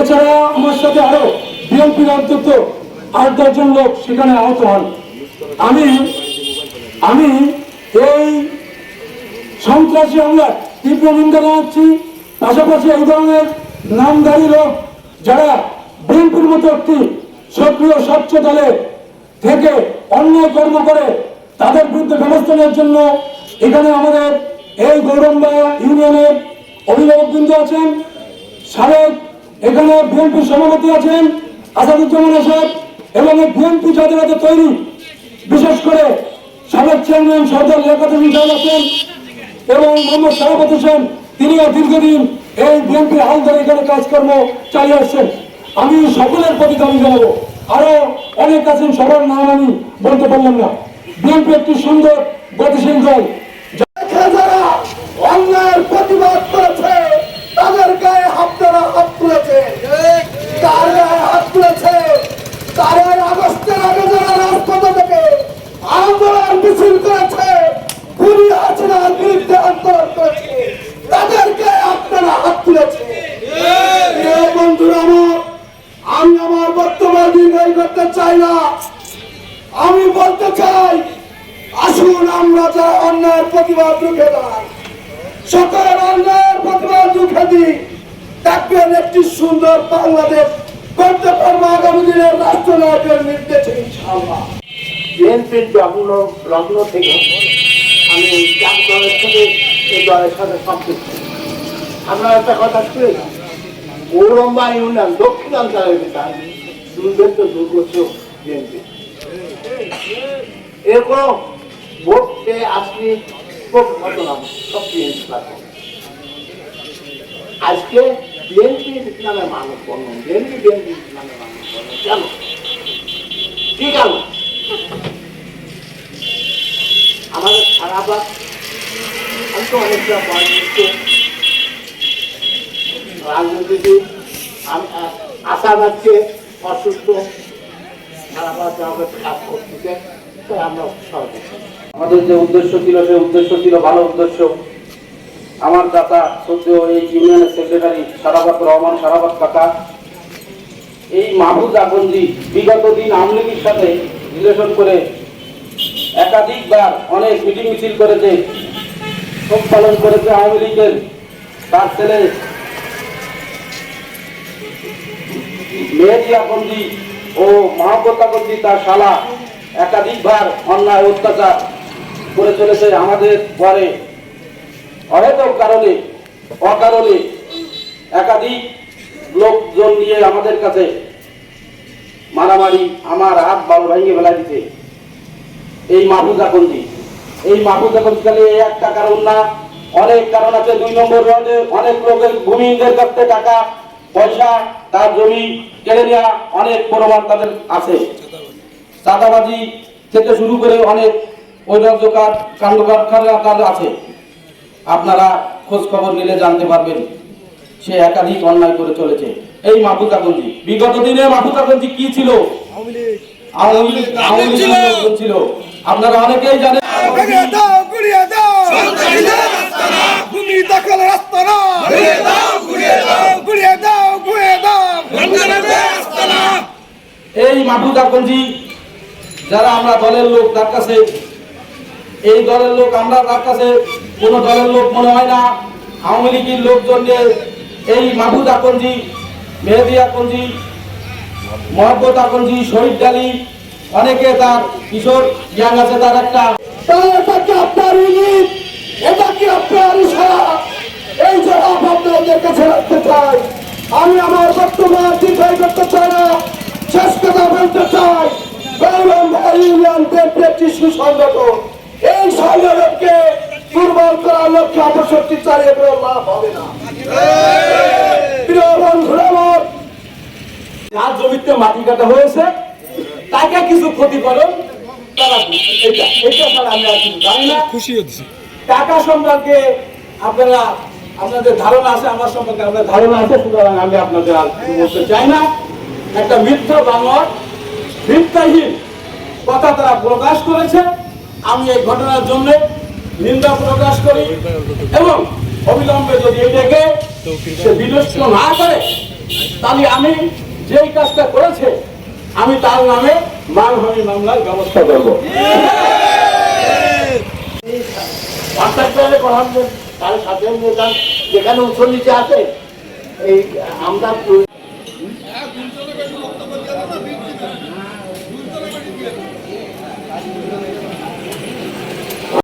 এছাড়া আমার সাথে আরও বিএনপির অন্তত আট দশজন লোক সেখানে আহত হন। আমি আমি এই সন্ত্রাসী হামলার তীব্র নিন্দা জানাচ্ছি। পাশাপাশি এই ধরনের নামধারী লোক যারা বিএনপির মতো একটি সক্রিয়, স্বচ্ছ দলে থেকে অন্যায় কর্ম করে, তাদের বিরুদ্ধে ব্যবস্থা নেওয়ার জন্য এখানে আমাদের এই গৌরম্বা ইউনিয়নের অভিভাবকবৃন্দ আছেন। সাবেক এখানে বিএনপি সভাপতি আছেন আসাদুজ্জামান আসাদ এবং এই বিএনপি যাদের হাতে তৈরি, বিশেষ করে সাবেক চেয়ারম্যান সর্দার লিয়াকত হোসেন আছেন এবং মোহাম্মদ শাহাবত হোসেন, তিনিও দীর্ঘদিন এই বিএনপি হাল ধরে এখানে কাজকর্ম চালিয়ে আসছেন। আমি সকলের প্রতি দাবি জানাব, আরও অনেক আছেন, সবার নাম আমি বলতে পারলাম না। বিএনপি একটি সুন্দর, গতিশীল দল দেখে যারা অন্যায়ের প্রতিবাদ করেছে তাদের গায়ে আপনারা হাত তুলেছে তার গায়ে হাত তুলেছে তার এই আগস্টের আগে যারা রাজপথ থেকে আন্দোলন মিছিল করেছে খুনি হাসিনার বিরুদ্ধে করেছে। তাদের আপনারা হাত তুলেছে। বন্ধুরা আমার, আমি আমার বক্তব্য দীর্ঘায়ী করতে চাই না। আমি বলতে চাই, আসুন আমরা যারা অন্যায়ের প্রতিবাদ রুখে দাঁড়াই, সকলের অন্যায়ের প্রতিবাদ রুখে দিই। দেখবেন একটি সুন্দর বাংলাদেশ করতে পারব আগামী দিনের রাষ্ট্রনায়কের নির্দেশে, ইনশাআল্লাহ। বিএনপির জন্ম লগ্ন থেকে, আমি জাম থেকে এই দলের সাথে সম্পৃক্ত। আমরা একটা কথা শুনে গৌরম্বা ইউনিয়ন দক্ষিণাঞ্চলের বিকাশ দুর্ভেদ্য দুর্গোচ্ছ বিএনপি। এর ভোট পেয়ে আসলি সব বিএনপি আজকে বিএনপি নামে মানুষ বর্ণ। বিএনপি বিএনপি নামে মানুষ বর্ণ। কেন? কি কারণ? আমাদের তো আশা যাচ্ছে অসুস্থ সারাবাদ আমাদের যে উদ্দেশ্য ছিল, সেই উদ্দেশ্য ছিল ভালো উদ্দেশ্য। আমার কাকা সদ্য এই ইউনিয়নের সেক্রেটারি সারাবাত রহমান সারাবাত কাকা। এই মাহবুব আগঞ্জি বিগত দিন আওয়ামী সাথে রিলেশন করে একাধিকবার অনেক মিটিং মিছিল করেছে। শোক পালন করেছে আওয়ামী লীগের তার ছেলে মেহেদি আকন্দি ও মহাব্বত আকন্দি তার শালা একাধিকবার অন্যায় অত্যাচার করে চলেছে আমাদের পরে। অহেতুক কারণে, অকারণে একাধিক লোকজন নিয়ে আমাদের কাছে মারামারি, আমার হাত বাল ভেঙে ফেলা দিতে এই মাহবুজ আকন্দি এই খালি এই একটা কারণ না অনেক কারণ আছে দুই নম্বর ওয়ার্ডে অনেক লোকের ভূমিহীনদের কাছ থেকে টাকা পয়সা তার জমি কেড়ে নেওয়া অনেক প্রমাণ তাদের আছে। চাঁদাবাজি থেকে শুরু করে অনেক ঐরাজ্যকার কাণ্ড কারখানা তার আছে। আপনারা খোঁজ খবর নিলে জানতে পারবেন সে একাধিক অন্যায় করে চলেছে। এই আকন্দি বিগত দিনে আকন্দি কি ছিল? আওয়ামী লীগ। আওয়ামী লীগ ছিল। আপনারা অনেকেই জানেন এই মাহবুব আকন্দি যারা আমরা দলের লোক, তার কাছে, এই দলের লোক, আমরা তার কাছে, কোনো দলের লোক মনে হয় না। আওয়ামী লীগের লোকজন এই মাহবুদ আকন্দি মেহেদি আকন্দি মহব্বত আকন্দি শহীদ আলী অনেকে তার কিশোর জ্ঞান আছে, তার একটা তাহলে এটা কি আপনার ইঙ্গিত এটা এই জবাব আপনাদের কাছে রাখতে চাই। আমি আমার বক্তব্য দীর্ঘায়ী করতে চাই না। শেষ কথা বলতে চাই। ইউনিয়ন একটি সুসংগঠন। এই সংগঠনকে দুর্বল করার লক্ষ্যে অপশক্তি চালিয়ে কোনো লাভ হবে না। প্রিয় বন্ধুরা যার জমিতে মাটি কাটা হয়েছে, তাকে কিছু ক্ষতিকরণ খুশি। হচ্ছে টাকা সম্পর্কে আপনারা আপনাদের ধারণা আছে আমার সম্পর্কে আপনার ধারণা আছে সুতরাং আমি আপনাদের আর বলতে চাই না। একটা মিথ্যা বাংলার ভিত্তিহীন কথা তারা প্রকাশ করেছে। আমি এই ঘটনার জন্য নিন্দা প্রকাশ করি এবং অবিলম্বে যদি এটাকে সে বিনষ্ট না করে তাহলে আমি যেই কাজটা করেছে আমি তার নামে মানহানি মামলার ব্যবস্থা করব। তার সাথে যেখানে উচ্চ নিচে আছে, এই আমরা